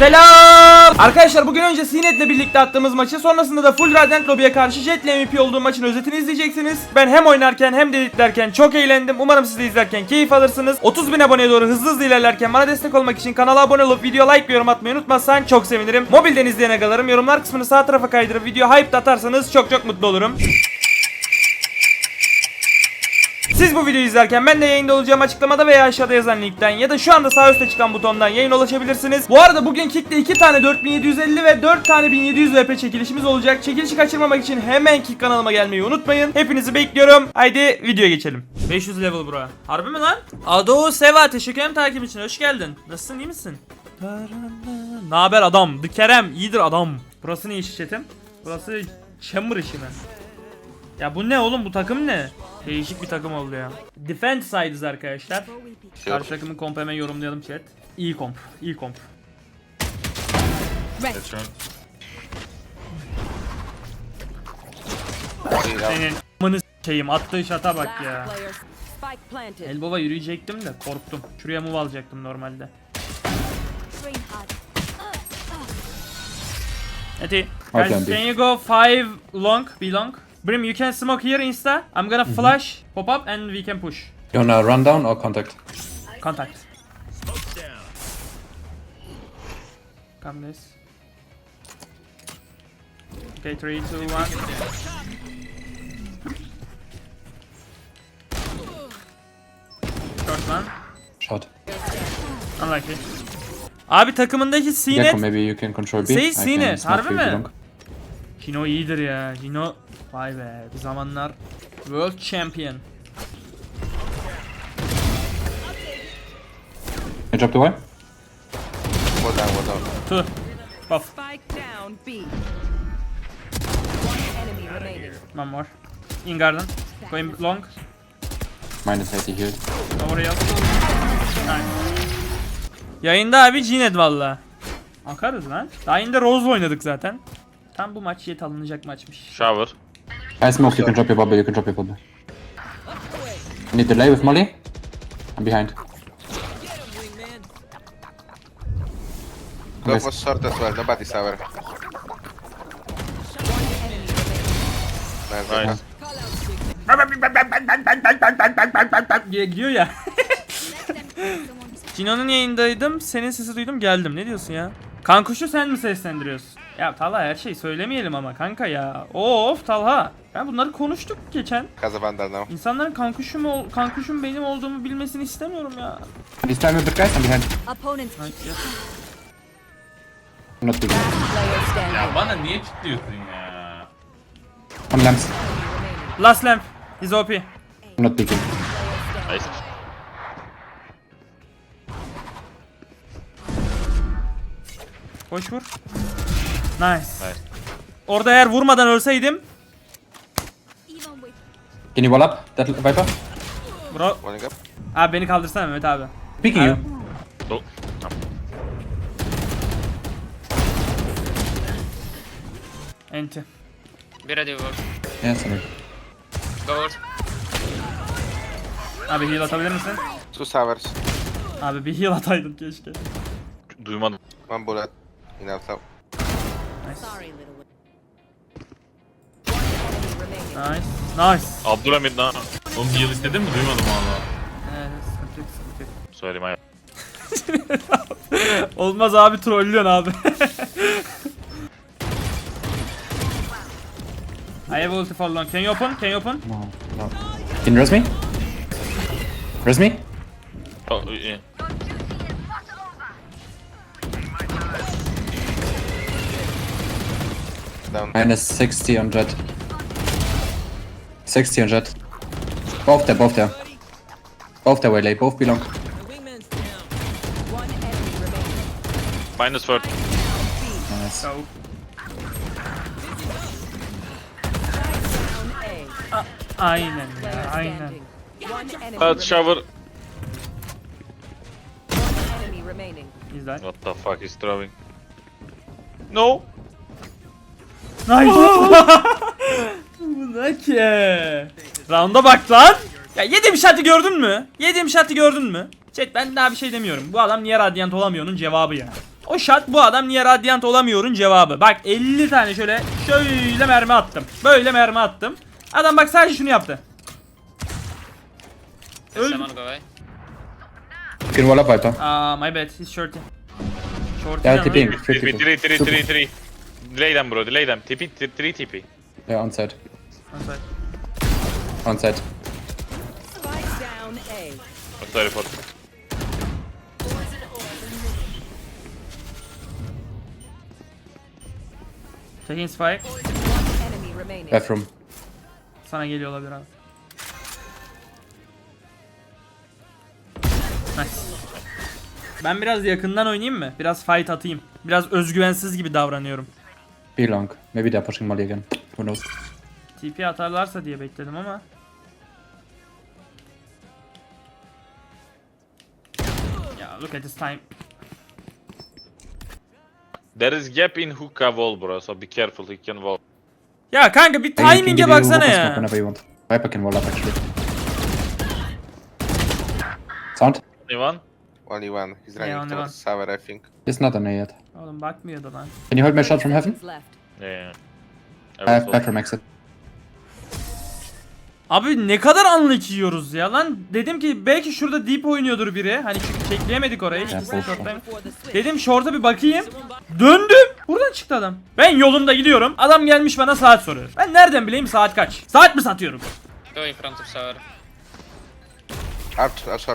Selam! Arkadaşlar bugün önce Sinet'le birlikte attığımız maçı sonrasında da Full Radiant Lobby'ye karşı Jet'le MVP olduğum maçın özetini izleyeceksiniz. Ben hem oynarken hem de editlerken çok eğlendim. Umarım siz de izlerken keyif alırsınız. 30 bin aboneye doğru hızlı hızlı ilerlerken bana destek olmak için kanala abone olup video like ve yorum atmayı unutmazsan çok sevinirim. Mobilden izleyen agalarım yorumlar kısmını sağ tarafa kaydırıp video hype atarsanız çok çok mutlu olurum. Siz bu videoyu izlerken ben de yayında olacağım açıklamada veya aşağıda yazan linkten ya da şu anda sağ üstte çıkan butondan yayın ulaşabilirsiniz. Bu arada bugün Kick'te 2 tane 4750 ve 4 tane 1700 VP çekilişimiz olacak. Çekilişi kaçırmamak için hemen Kick kanalıma gelmeyi unutmayın. Hepinizi bekliyorum. Haydi videoya geçelim. 500 level bro. Harbi mi lan? Ado Seva teşekkür ederim takip için. Hoş geldin. Nasılsın iyi misin? Ne haber adam? The Kerem iyidir adam. Burası ne iş chatim? Burası chamber işi mi? Ya bu ne oğlum bu takım ne? Değişik bir takım oldu ya. Defense side'ız arkadaşlar. Karşı takımın komp hemen yorumlayalım chat. İyi komp, iyi komp. Senin amını s**eyim attığı şata bak ya. Elbaba yürüyecektim de korktum. Şuraya move alacaktım normalde. Eti, can you go five long, be long? Brim, you can smoke here insta. I'm gonna flash, pop up, and we can push. You wanna run down or contact? Contact. Come this. Okay, three, two, one. Short one. Shot. Unlucky. Abi takımındaki Sinet maybe you can control B. Say Sinet, harbi mi? Jino iyidir ya. Jino vay be bir zamanlar World Champion. You drop the wall? Go down, go down. Two. Buff. Spike down B. One enemy remaining. One more. In garden. Going long. Minus 80 healed. Over yıl. Nice. Yayında abi Cinet valla. Akarız lan. Daha yine Rose oynadık zaten. Tam bu maç yet alınacak maçmış. Shower. I smoke, you can drop your bubble, you can drop your bubble. Need delay with Molly? I'm behind. Nice. for short as well, nobody's sour. Nice. Nice. diye gidiyor ya. Cino'nun yayındaydım. Senin sesi duydum geldim. Ne diyorsun ya? Kankuşu sen mi seslendiriyorsun? Ya Talha her şeyi söylemeyelim ama kanka ya. Of Talha. Ya bunları konuştuk geçen. Casa Vandal now. İnsanların kankuşum ol, kankuşum benim olduğumu bilmesini istemiyorum ya. This time with the guys, I'm behind. Opponent. I'm not. Ya bana niye kilitliyorsun ya? On lamps. Last lamp. He's OP. I'm not peeking. Nice. Boş vur. Nice. Nice. Orada eğer vurmadan ölseydim. Can you wall up that Viper? Bro. Running up. Abi beni kaldırsana Mehmet abi. Peeking you. Do tamam. Enti. Bir hadi vur. Yeah, sorry. Doğru. Abi heal atabilir misin? Two sours. Abi bir heal ataydın keşke. Duymadım. One bullet. In alpha. Remaining. Nice. Nice. Abdülhamid lan. Oğlum bir yıl istedin mi? Duymadım valla. Evet, sıkıntı yok, sıkıntı yok. Söyleyeyim hayır. Olmaz abi trollüyorsun abi. I have ulti for long. Can you open? Can you open? No, no. Can you res me? Res me? Oh, iyi. Down. Minus 60 on jet. 60 on jet. Both there, both there. Both there, Waylay, both belong. One enemy remaining. Minus 40. Nice. Go. Down A. Aynen Player ya, aynen. standing. One enemy Hadi remaining. shower. One enemy remaining. İzler. What the fuck is throwing? No. Nice. Bu ne ki? Round'a bak lan. Ya yediğim şatı gördün mü? Yediğim şatı gördün mü? Chat ben daha bir şey demiyorum. Bu adam niye radyant olamıyor'nun cevabı ya. O shot bu adam niye radyant olamıyorun cevabı. Bak 50 tane şöyle şöyle mermi attım. Böyle mermi attım. Adam bak sadece şunu yaptı. Öldü. Can wall up, Viper. Aa my bad. He's shorty. Shorty Yeah, ne lan? tipping. TP, 3, 3, 3, 3, 3. Delay them bro, delay them. TP, 3 TP. Yeah, on side. Onside. On side. Spike down A. Oh, sorry for Taking spike. Bathroom. Sana geliyor olabilir abi. Nice. Ben biraz yakından oynayayım mı? Biraz fight atayım. Biraz özgüvensiz gibi davranıyorum. B long. Maybe they're pushing Molly again. Who knows? TP atarlarsa diye bekledim ama. Ya look at this time. There is gap in hookah wall bro, so be careful, he can wall. Ya kanka bir timing'e baksana ya. Whenever you want. Viper can wall up actually. Sound? Anyone? Only one. He's running only towards sour, I think. It's not on A yet. Oğlum bakmıyordu lan. Can you hold my shot from heaven? Left. Yeah, yeah. I I will have fall. bathroom exit. Abi ne kadar anlık yiyoruz ya lan. Dedim ki belki şurada deep oynuyordur biri. Hani çünkü çekleyemedik orayı. Ya, İkisi de boş ver. short'tayım. Dedim short'a bir bakayım. Döndüm. Buradan çıktı adam. Ben yolumda gidiyorum. Adam gelmiş bana saat soruyor. Ben nereden bileyim saat kaç? Saat mi satıyorum? Go in front of short,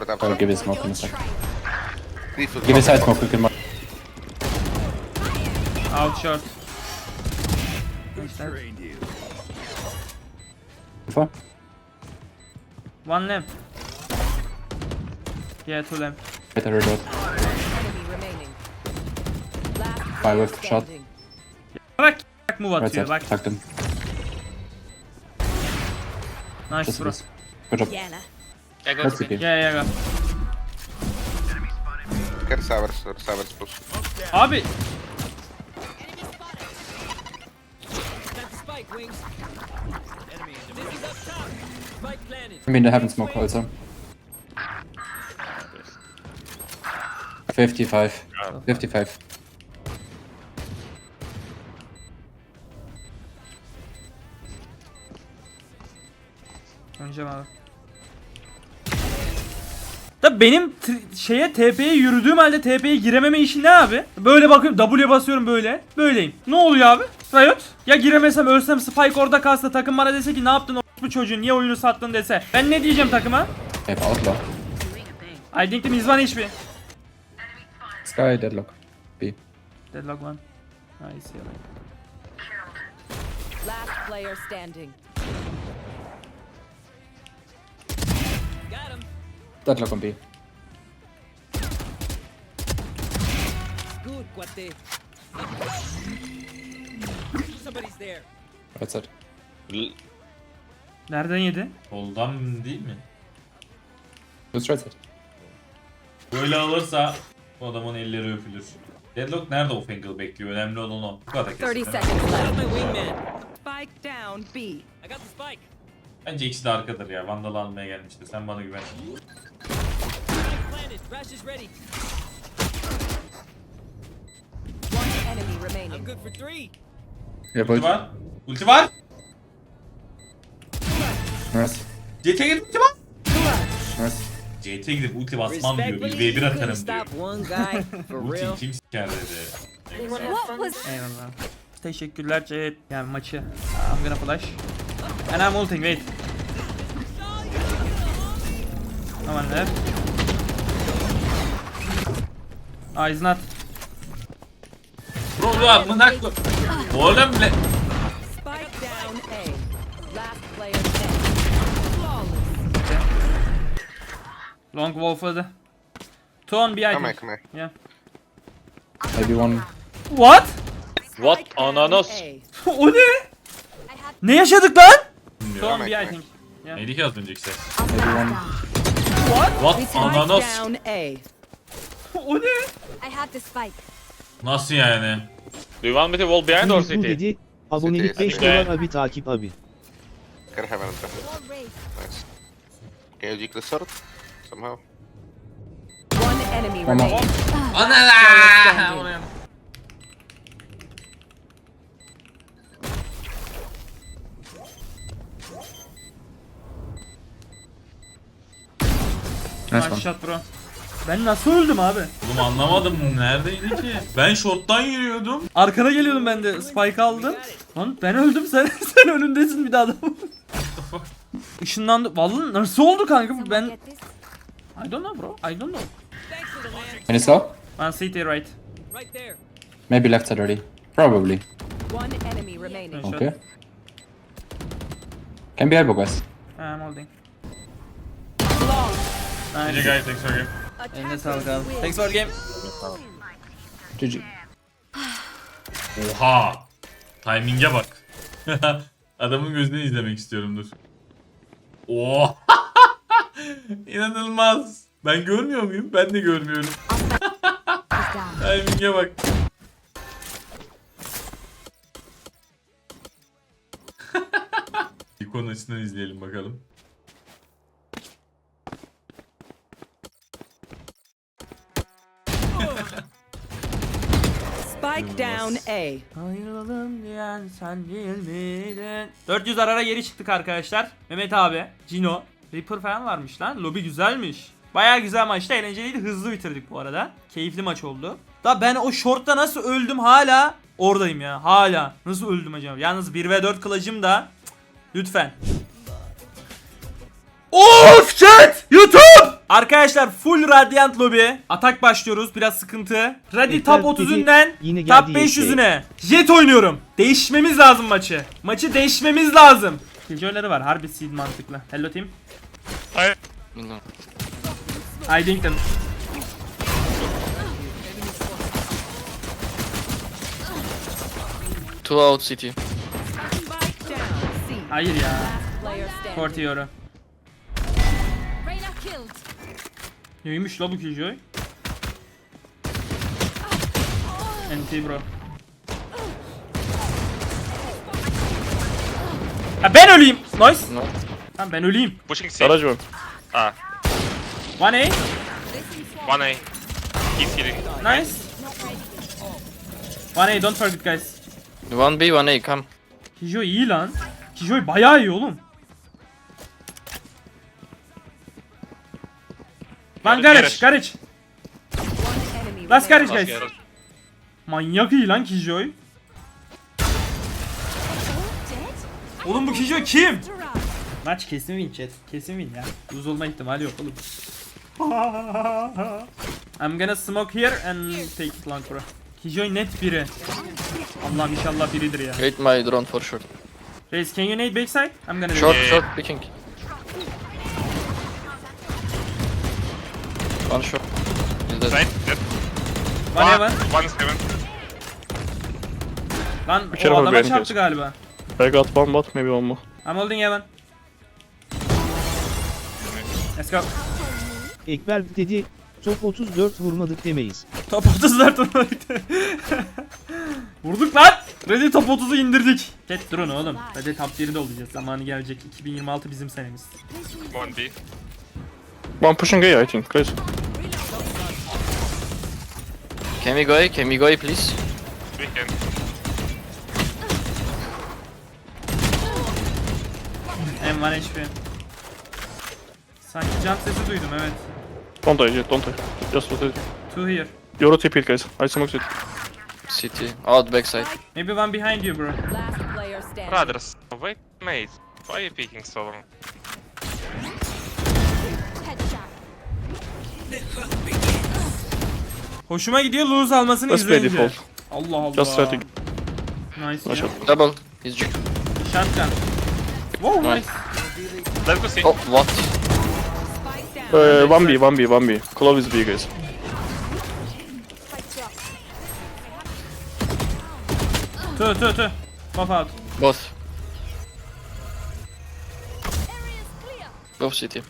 up I'll short. give it smoke in a sec. Defuse Give it bomb. side smoke, we can Molly. Out short. İşte. Before? One lamp. Yeah, two lamp. Better reload. Enemy remaining. Last Fire player with shot. standing. Bak bak move Right atıyor side. bak. Tucked in. Nice Just bro. this. Good job. Yana. Yeah, go That's to okay. B. Yeah yeah go. Push. Abi I mean, they haven't smoked also. 55. 55. Oynayacağım abi. Da benim t- şeye TP'ye yürüdüğüm halde TP'ye girememe işi ne abi? Böyle bakıyorum W basıyorum böyle. Böyleyim. Ne oluyor abi? Riot. Ya giremesem ölsem Spike orada kalsa takım bana dese ki ne yaptın bu çocuğu niye oyunu sattın dese. Ben ne diyeceğim takıma? Have outlaw. I think the one HP. Sky, deadlock. B. Deadlock one. I see. Last player standing. Deadlock on B. Good, cuate. Somebody's there. Right side. L- Nereden yedi? Soldan değil mi? Just right side. Böyle alırsa bu adamın elleri öpülür. Deadlock nerede o Fangle bekliyor? Önemli olan o. Bu kadar 30 kesin. seconds left. My wingman. Spike down B. I got the spike. Bence ikisi de arkadır ya. Vandal almaya gelmişti. Sen bana güven. Planted. Rash is ready. One enemy I'm remaining. good for three. Yeah, Ulti var. Ulti var. Nice. CT gidip ulti var. Nice. CT gidip ulti basmam diyor. Respectfully, Bir you v 1 couldn't atarım diyor. stop one guy for real. Ulti kim siker dedi. What was Eyvallah. Teşekkürler Ceyt. Yani maçı. I'm gonna flash. And I'm ulting wait. No one left. Ah he's not. Bro ya amına koy- Oğlum le... Spike down A. Last player standing. Flawless. Long wolf öldü. Two on B I Come here, come here. Yeah. Maybe one. What? What ananas? O ne? Ne yaşadık lan? Two on B I think. Neydi ki az önceki ses? What Spike ananas? o ne? I have the spike. Nasıl yani? Do you want me to wall behind or Bu city? dedi. Abonelik 5 dolar abi takip abi. Can I have another? Wall raised. Nice. Can you decrease sword? Somehow. One enemy remaining. Ana la! Nice one. Nice shot bro. Ben nasıl öldüm abi? Oğlum anlamadım neredeydi ki? Ben short'tan yürüyordum. Arkana geliyordum ben de spike aldım. Lan ben öldüm sen sen önündesin bir daha adam. Işınlandı. Vallahi nasıl oldu kanka bu ben I don't know bro. I don't know. Can you scope? One city right. Right there. Maybe left already. Probably. One enemy remaining. Okay. Can be elbow guys. I'm holding. GG Nice. guys thanks for game. Eline sağlık abi. Thanks for game. GG. Oha. Timing'e bak. Adamın gözünü izlemek istiyorum dur. Oha. İnanılmaz. Ben görmüyor muyum? Ben de görmüyorum. Timing'e bak. İkon açısından izleyelim bakalım. Spike down A. Ayrılalım diyen sen değil miydin? 400 arara geri çıktık arkadaşlar. Mehmet abi, Cino, Reaper falan varmış lan. Lobi güzelmiş. Baya güzel maçtı, eğlenceliydi. Hızlı bitirdik bu arada. Keyifli maç oldu. Da ben o shortta nasıl öldüm hala oradayım ya. Hala. Nasıl öldüm acaba? Yalnız 1 ve 4 kılıcım da Cık, lütfen. Of chat! YouTube! Arkadaşlar full Radiant lobby. Atak başlıyoruz. Biraz sıkıntı. Radi Yeter top dedi, 30'ünden yine top geldi yeşil. 500'üne. Jet oynuyorum. Değişmemiz lazım maçı. Maçı değişmemiz lazım. Killjoy'ları var. Harbi seed mantıklı. Hello team. I think them. Two out city. Hayır ya. Player standing. 40 euro. Reyna killed. Neymiş la bu Killjoy? NT bro. Ha ben öleyim. Nice. No. Tamam ben öleyim. Pushing C. Garage one. Ah, One A. one A. He's healing. Nice. One A don't forget guys. One B, one A, come. Killjoy iyi lan. Killjoy bayağı iyi oğlum. Lan garage, Garage. garage. Last garage guys. Manyak iyi lan Killjoy. Oğlum bu Killjoy kim? Maç kesin win chat. Kesin win ya. Lose olma ihtimali yok oğlum. I'm gonna smoke here and take it long bro. Killjoy net biri. Allah'ım inşallah biridir ya. Hate my drone for sure. Reis can you nade backside? I'm gonna Short, short, picking. One short. Is that Side. Dead. One heaven. One seven. Lan Bir kere o adama benim çarptı galiba. I got one bot, maybe one more. I'm holding heaven. Let's go. Ekber dedi. Top 34 vurmadık demeyiz. Top 34 vurmadık. Vurduk lan. Ready top 30'u indirdik. Ket durun oğlum. Ready top 1'de olacağız. Zamanı gelecek. 2026 bizim senemiz. One B. One pushing A, I think, guys. Can we go A? Can we go A, please? We can. M1 HP. Sanki jump sesi duydum evet. Don't die, Jet, don't die. Just rotate. Two here. You rotate guys. I smoke it. City. Out backside. Maybe one behind you bro. Last player standing. Brothers, wait, mate. Why are you peeking so long? Hoşuma gidiyor lose almasını Let's play izleyince. default. Allah Allah. Just try to... Nice Nice ya. shot. Double. He's G. Shotgun. Wow nice. Nice. Let's go see. Oh, what? Uh, 1B, 1B, 1B. Clove is B, guys. Two two two. Pop out. Both. Both city.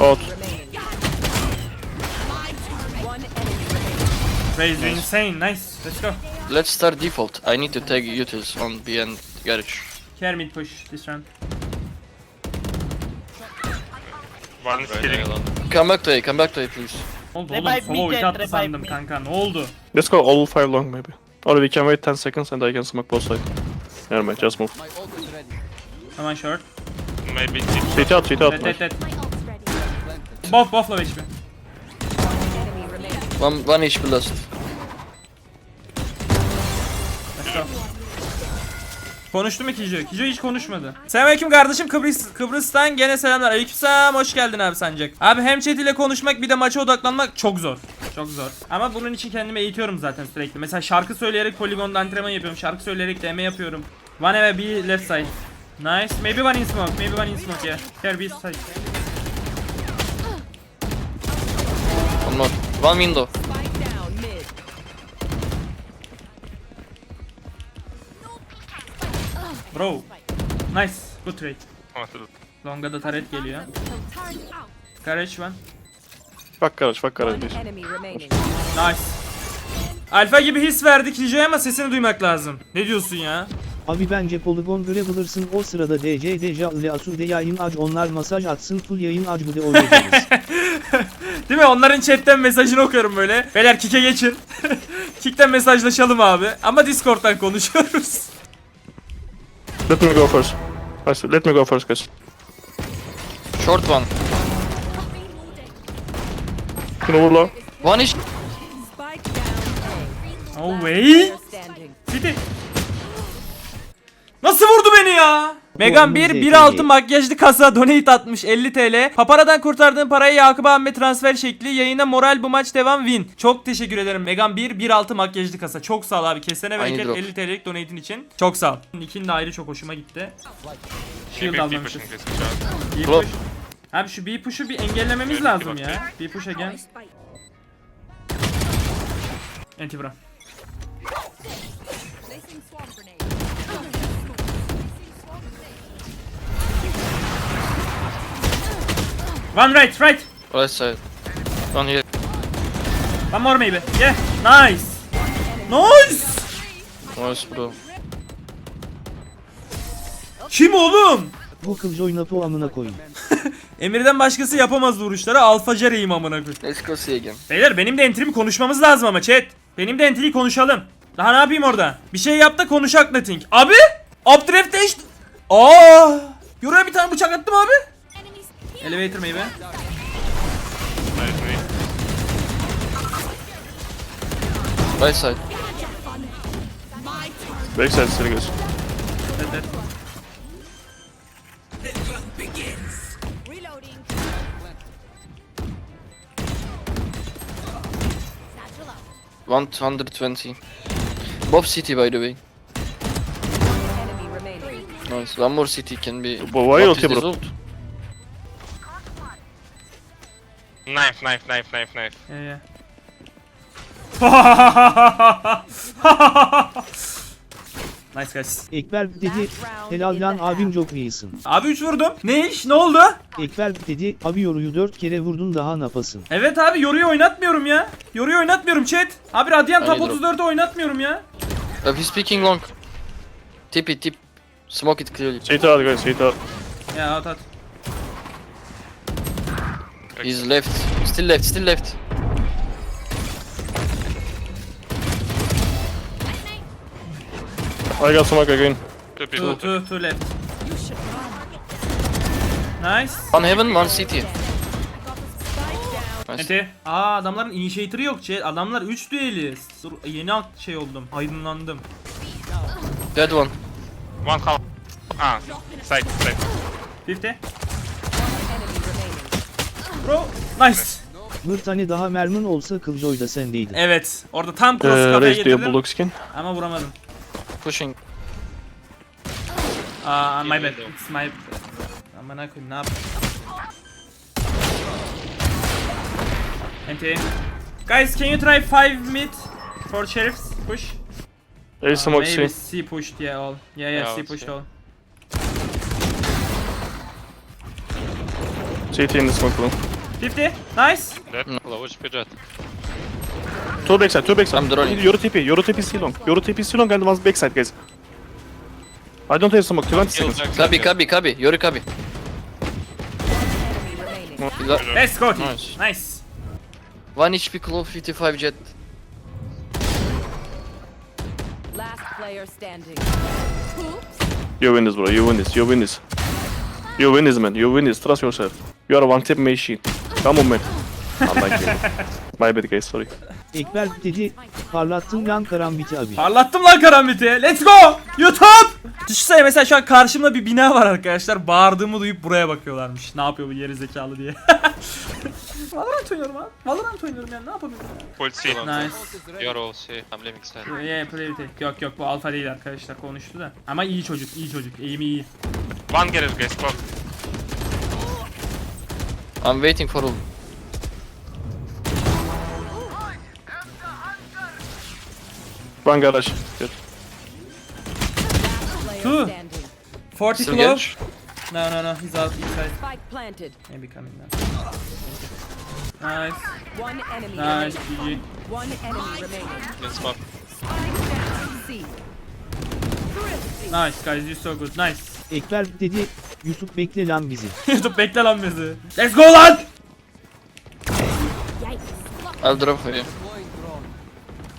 Out. remaining. One enemy Raise insane. Nice. Let's go. Let's start default. I need to take utils on B and garage. Care mid push this round. One is healing. Come back to A, come back to A, please. Ne oldu oğlum? Solo ulti attı sandım kanka. Ne oldu? Let's go all five long, maybe. Or we can wait 10 seconds and I can smoke both sides. Never mind, just move. Hemen short. Maybe six. CT out, CT out. Dead nice. dead dead. Buff buff low HP. Enemy remaining. One, one HP last. Konuştu mu Kijo? Kijo hiç konuşmadı. Selamünaleyküm kardeşim Kıbrıs Kıbrıs'tan gene selamlar. Aleykümselam hoş geldin abi Sancak. Abi hem chat ile konuşmak bir de maça odaklanmak çok zor. Çok zor. Ama bunun için kendimi eğitiyorum zaten sürekli. Mesela şarkı söyleyerek poligonda antrenman yapıyorum. Şarkı söyleyerek DM yapıyorum. One eve bir left side. Nice. Maybe one in smoke. Maybe one in smoke yeah. Here be side. One more. One window. Bro. Nice. Good trade. Longa da taret geliyor. Courage one. Garage, fuck garage. One please. enemy remaining. Nice. Alfa gibi his verdik Kijo'ya ama sesini duymak lazım. Ne diyorsun ya? Abi bence poligon görebilirsin o sırada DC Deja ile Asude yayın aç onlar masaj atsın full yayın aç bu de oynayacağız. Değil mi? Onların chatten mesajını okuyorum böyle. Beyler kike geçin. Kikten mesajlaşalım abi. Ama Discord'dan konuşuyoruz. Let me go first. Guys, let me go first, guys. Short one. Can overlaw. One is. Oh wait. City. Nasıl vurdu beni ya? Megan 1 1.6 makyajlı kasa donate atmış 50 TL. Papara'dan kurtardığın parayı Yakup abime transfer şekli. Yayına moral bu maç devam win. Çok teşekkür ederim. Megan 1 1.6 makyajlı kasa. Çok sağ ol abi. Kesene bereket drop. 50 TL'lik donate'in için. Çok sağ ol. Nick'in de ayrı çok hoşuma gitti. Shield almamışız. B push. Abi şu B push'u bir engellememiz lazım ya. B push again. Anti bro. One right, right. Right side. One here. One more maybe. Yeah. Nice. Nice. Nice bro. Kim oğlum? bu kılıç oynatı amına koyun. Emir'den başkası yapamaz vuruşları. Alfa Jerry'im amına koyayım. Let's go see again. Beyler benim de entrimi konuşmamız lazım ama chat. Benim de entriyi konuşalım. Daha ne yapayım orada? Bir şey yap da konuşak Nothing. Abi! Updraft değişti. Aa! Yoruya bir tane bıçak attım abi. Elevator maybe. Right side. Backside still, guys. Dead, dead. One hundred twenty. Bob city by the way. Nice. One more city can be. But why this bro? Knife, knife, knife, knife, knife. Yeah, yeah. nice guys. Ekber dedi helal lan abim çok iyisin. Abi 3 vurdum. Ne iş? Ne oldu? Ekber dedi abi yoruyu 4 kere vurdun daha napasın. Evet abi yoruyu oynatmıyorum ya. Yoruyu oynatmıyorum chat. Abi Radiant top Hayır, 34'ü oynatmıyorum ya. Uh, he's speaking long. Tip it, tip. Smoke it clearly. Sit out, guys, sit out. Ya at at. He's left. Still left, still left. I got smoke again. Two Two, people. two, two left. Nice. One heaven, one city. Nice. Ente. Aa adamların initiator'ı yok chat. Adamlar 3 düelist. Dur, Yeni ak- şey oldum. Aydınlandım. Dead one. One half. Ah, side, side. 50. Bro. Nice. Bir tane daha mermin olsa Killjoy da sendeydi. Evet. Orada tam cross Uh, kafaya bulldog skin. Ama vuramadım. Pushing. Aa my bad. It's my Amına koyayım ne yapayım? Ente. Guys, can you try 5 mid for sheriffs? Push. There is smoke Maybe C. C pushed, yeah, all. Yeah, yeah, Yeah, C I'll pushed see. all. CT in the smoke room. 50. Nice. Two backside, two backside. I'm drawing. Yoru TP, Yoru TP C long. Yoru TP C long and one backside, guys. I don't have smoke, 20 seconds. Kabi, Kabi, Kabi. Yori Kabi. Let's go, team. Nice. Nice. One HP claw, 55 jet. Last player standing. You win this, bro. You win this. You win this. You win this, man. You win this. Trust yourself. You are a one tip machine. Come on man. I'm like My bad guys, sorry. Ekber dedi, parlattın lan karambiti abi. Parlattım lan karambiti. Let's go. YouTube. Düşünsene mesela şu an karşımda bir bina var arkadaşlar. Bağırdığımı duyup buraya bakıyorlarmış. Ne yapıyor bu geri zekalı diye. Valorant oynuyorum abi. Valorant oynuyorum yani ne yapabilirim? Full C. Nice. You're all C. I'm side. Yeah, play with it. Yok yok bu alfa değil arkadaşlar konuştu da. Ama iyi çocuk, iyi çocuk. Eğimi iyi. One garage guys, pop. I'm waiting for ult. One garage. Good. Two. standing. 40 Still close. garage? No no no he's out inside. Spike planted. Maybe coming now. Nice. One enemy Nice remaining. GG. One enemy remaining. In smoke. Spike down C. Nice guys you so good. Nice. Ekber dedi, Yusuf bekle lan bizi. YouTube bekle lan bizi. Let's go lan. I'll drop for you.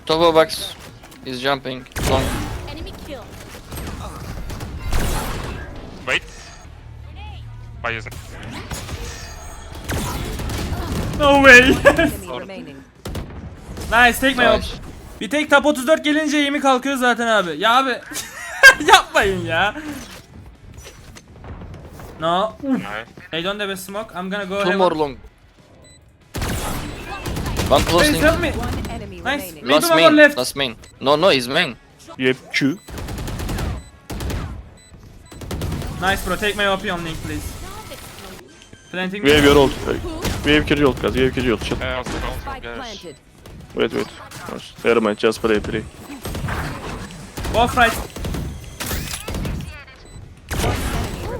Topo box is jumping long. Wait. By using. No way. Nice take my op. Nice. Bir tek top 34 gelince eğimi kalkıyor zaten abi. Ya abi. Yapmayın ya. No. Nice. They don't have a smoke. I'm gonna go Two heaven. more long. One Please closing. help me. One enemy Nice. remaining. Last one main. left. Last main. No, no, he's main. You have Q. Nice bro. Take my OP on link please. Planting. We have your ult. We have kill ult guys, we have kill ult. Shit. Uh, also, also Spike garage. planted. Wait, wait. Never mind, just play, play. Both right.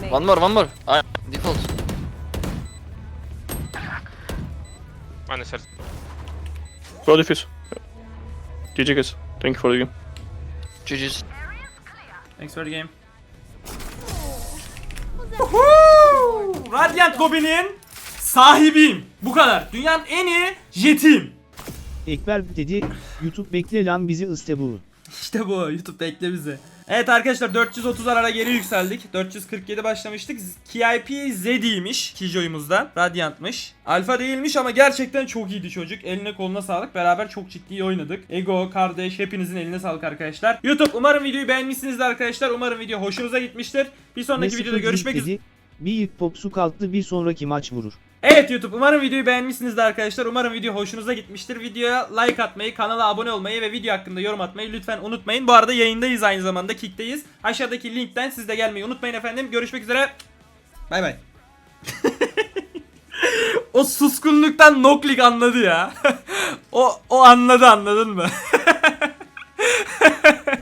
One more, one more. Ah, default. One is. Go defuse. GG guys. Thank you for the game. GG's. Thanks for the game. Woohoo! Radiant Gobi'nin sahibiyim. Bu kadar. Dünyanın en iyi jetiyim. Ekber dedi, YouTube bekle lan bizi ıstebu. İşte bu. YouTube bekle bizi. Evet arkadaşlar 430 arara geri yükseldik. 447 başlamıştık. KIP Zed'iymiş Kijo'yumuzda. Radiant'mış. Alfa değilmiş ama gerçekten çok iyiydi çocuk. Eline koluna sağlık. Beraber çok ciddi oynadık. Ego, kardeş hepinizin eline sağlık arkadaşlar. YouTube umarım videoyu beğenmişsinizdir arkadaşlar. Umarım video hoşunuza gitmiştir. Bir sonraki Mesut videoda görüşmek üzere. Bir popsu kalktı bir sonraki maç vurur. Evet YouTube umarım videoyu beğenmişsinizdir arkadaşlar. Umarım video hoşunuza gitmiştir. Videoya like atmayı, kanala abone olmayı ve video hakkında yorum atmayı lütfen unutmayın. Bu arada yayındayız aynı zamanda Kick'teyiz. Aşağıdaki linkten siz de gelmeyi unutmayın efendim. Görüşmek üzere. Bay bay. o suskunluktan Noklik anladı ya. o o anladı anladın mı?